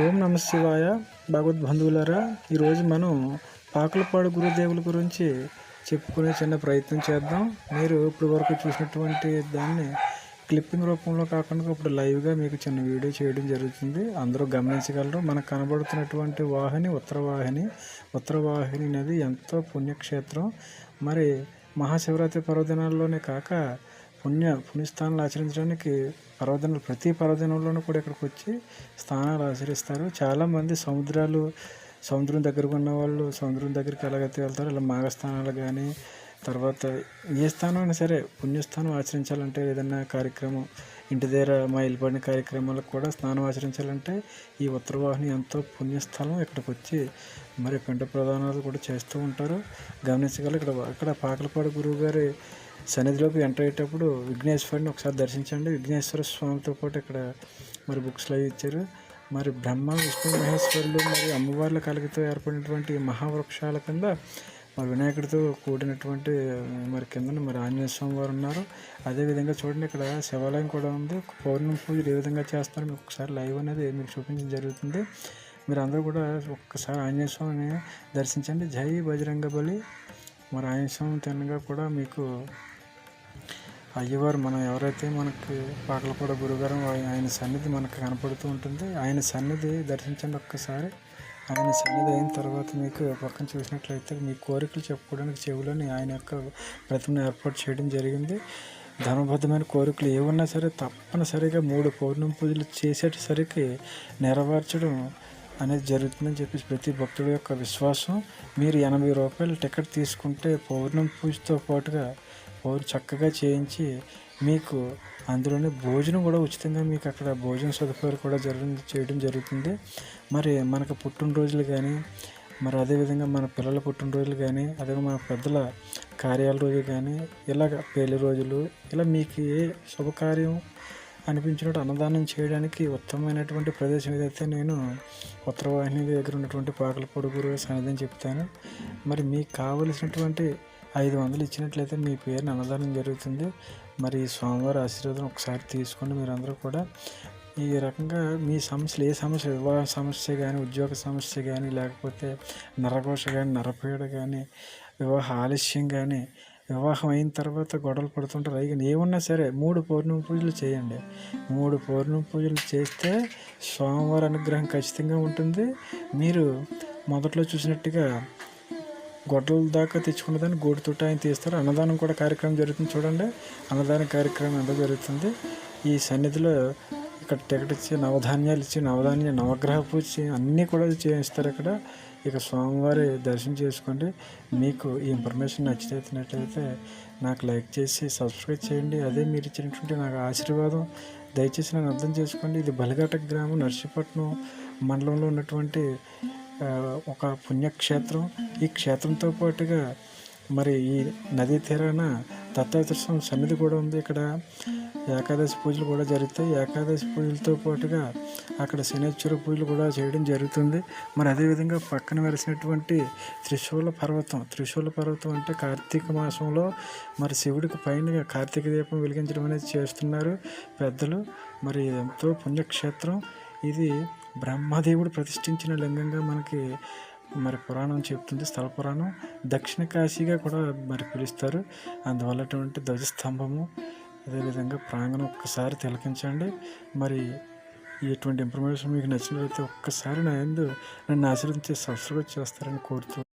ఓం నమ శివాయ భగవద్బంధువులరా. ఈరోజు మనం పాకులపాడు గురుదేవుల గురించి చెప్పుకునే చిన్న ప్రయత్నం చేద్దాం. మీరు ఇప్పుడు వరకు చూసినటువంటి దాన్ని క్లిప్పింగ్ రూపంలో కాకుండా ఇప్పుడు లైవ్గా మీకు చిన్న వీడియో చేయడం జరుగుతుంది. అందరూ గమనించగలరు. మనకు కనబడుతున్నటువంటి వాహిని ఉత్తర వాహిని ఉత్తర వాహిని అనేది ఎంతో పుణ్యక్షేత్రం. మరి మహాశివరాత్రి పర్వదినాల్లోనే కాక పుణ్య పుణ్యస్థానాలు ఆచరించడానికి పర్వదినాలు ప్రతి పర్వదినంలోనూ కూడా ఇక్కడికి వచ్చి స్థానాలు ఆచరిస్తారు. చాలామంది సముద్రాలు సముద్రం దగ్గరకు ఉన్న వాళ్ళు సముద్రం దగ్గరికి ఎలాగైతే వెళ్తారో ఇలా మాఘస్థానాలు కానీ తర్వాత ఏ స్థానం అయినా సరే పుణ్యస్థానం ఆచరించాలంటే ఏదైనా కార్యక్రమం ఇంటి దగ్గర మా ఇల్లుపడిన కార్యక్రమాలకు కూడా స్నానం ఆచరించాలంటే ఈ ఉత్తరవాహిని ఎంతో పుణ్యస్థలం ఇక్కడికి వచ్చి మరి పిండ ప్రదానాలు కూడా చేస్తూ ఉంటారు. గమనించగల ఇక్కడ ఇక్కడ పాకలపాడు గురువు గారి సన్నిధిలోకి ఎంటర్ అయ్యేటప్పుడు విఘ్నేశ్వరుని ఒకసారి దర్శించండి. విఘ్నేశ్వర స్వామితో పాటు ఇక్కడ మరి బుక్స్లో ఇచ్చారు. మరి బ్రహ్మ విష్ణు మహేశ్వరులు మరి అమ్మవార్ల కలిగితో ఏర్పడినటువంటి మహావృక్షాల కింద మరి వినాయకుడితో కూడినటువంటి మరి కింద మరి ఆంజనేయ స్వామి వారు ఉన్నారు. అదేవిధంగా చూడండి ఇక్కడ శివాలయం కూడా ఉంది. పౌర్ణమి పూజలు ఏ విధంగా చేస్తారో మీకు ఒకసారి లైవ్ అనేది మీకు చూపించడం జరుగుతుంది. మీరు అందరూ కూడా ఒక్కసారి ఆంజనేయ స్వామిని దర్శించండి. జై బజరంగ బలి. మరి ఆంజనేయ స్వామి తినగా కూడా మీకు అయ్యవారు మనం ఎవరైతే మనకి పాకలపూడ గురుగారు ఆయన సన్నిధి మనకు కనపడుతూ ఉంటుంది. ఆయన సన్నిధి దర్శించండి ఒక్కసారి. ఆయన సన్నిధి అయిన తర్వాత మీకు పక్కన చూసినట్లయితే మీ కోరికలు చెప్పుకోవడానికి చెవులని ఆయన యొక్క ప్రతిమను ఏర్పాటు చేయడం జరిగింది. ధర్మబద్ధమైన కోరికలు ఏమన్నా సరే తప్పనిసరిగా మూడు పౌర్ణమి పూజలు చేసేటసరికి నెరవేర్చడం అనేది జరుగుతుందని చెప్పేసి ప్రతి భక్తుడి యొక్క విశ్వాసం. మీరు ఎనభై రూపాయలు టికెట్ తీసుకుంటే పౌర్ణమి పూజతో పాటుగా వారు చక్కగా చేయించి మీకు అందులోనే భోజనం కూడా ఉచితంగా మీకు అక్కడ భోజన సదుపాయాలు కూడా జరగ చేయడం జరుగుతుంది. మరి మనకు పుట్టినరోజులు కానీ మరి అదేవిధంగా మన పిల్లల పుట్టినరోజులు కానీ అదే మన పెద్దల కార్యాల రోజు కానీ ఇలాగ పెళ్ళి రోజులు ఇలా మీకు ఏ శుభకార్యం అనిపించినట్టు అన్నదానం చేయడానికి ఉత్తమమైనటువంటి ప్రదేశం ఏదైతే నేను ఉత్తరవాహిని దగ్గర ఉన్నటువంటి పాకల పొడుగురు సన్నిధిని చెప్తాను. మరి మీకు కావలసినటువంటి ఐదు వందలు ఇచ్చినట్లయితే మీ పేరుని అన్నదానం జరుగుతుంది. మరి స్వామివారి ఆశీర్వాదం ఒకసారి తీసుకోండి మీరందరూ కూడా. ఈ రకంగా మీ సమస్యలు ఏ సమస్య వివాహ సమస్య కానీ ఉద్యోగ సమస్య కానీ లేకపోతే నరఘోష కానీ నరపీడ కానీ వివాహ ఆలస్యం కానీ వివాహం అయిన తర్వాత గొడవలు పడుతుంటారు. అవి ఏమున్నా సరే మూడు పౌర్ణమి పూజలు చేయండి. మూడు పౌర్ణమి పూజలు చేస్తే సోమవారం అనుగ్రహం ఖచ్చితంగా ఉంటుంది. మీరు మొదట్లో చూసినట్టుగా గొడ్డల దాకా తెచ్చుకున్న దాన్ని గోడుతోటి ఆయన తీస్తారు. అన్నదానం కూడా కార్యక్రమం జరుగుతుంది చూడండి. అన్నదాన కార్యక్రమం ఎంత జరుగుతుంది? ఈ సన్నిధిలో ఇక్కడ టికెట్ ఇచ్చి నవధాన్యాలు ఇచ్చి నవధాన్య నవగ్రహ పూజ అన్నీ కూడా చేయిస్తారు ఇక్కడ ఇక స్వామివారి దర్శనం చేసుకోండి. మీకు ఈ ఇన్ఫర్మేషన్ నచ్చినట్లయితే నాకు లైక్ చేసి సబ్స్క్రైబ్ చేయండి. అదే మీరు ఇచ్చినటువంటి నాకు ఆశీర్వాదం. దయచేసి నన్ను అర్థం చేసుకోండి. ఇది బలిఘాట గ్రామం నర్సీపట్నం మండలంలో ఉన్నటువంటి ఒక పుణ్యక్షేత్రం. ఈ క్షేత్రంతో పాటుగా మరి ఈ నదీ తీరాన దత్తాత్రేయ స్వామి సన్నిధి కూడా ఉంది ఇక్కడ. ఏకాదశి పూజలు కూడా జరుగుతాయి. ఏకాదశి పూజలతో పాటుగా అక్కడ శనేశ్వర పూజలు కూడా చేయడం జరుగుతుంది. మరి అదేవిధంగా పక్కన వెలిసినటువంటి త్రిశూల పర్వతం. త్రిశూల పర్వతం అంటే కార్తీక మాసంలో మరి శివుడికి పైన కార్తీక దీపం వెలిగించడం అనేది చేస్తున్నారు పెద్దలు. మరి ఎంతో పుణ్యక్షేత్రం. ఇది బ్రహ్మదేవుడు ప్రతిష్ఠించిన లింగంగా మనకి మరి పురాణం చెప్తుంది స్థల పురాణం. దక్షిణ కాశీగా కూడా మరి పిలుస్తారు. అందువల్లటువంటి ధ్వజస్తంభము అదేవిధంగా ప్రాంగణం ఒక్కసారి తిలకించండి. మరి ఎటువంటి ఇన్ఫర్మేషన్ మీకు నచ్చినట్లయితే ఒక్కసారి నా ఎందు నన్ను ఆశీర్వదించి సబ్స్క్రైబ్ చేస్తారని కోరుతూ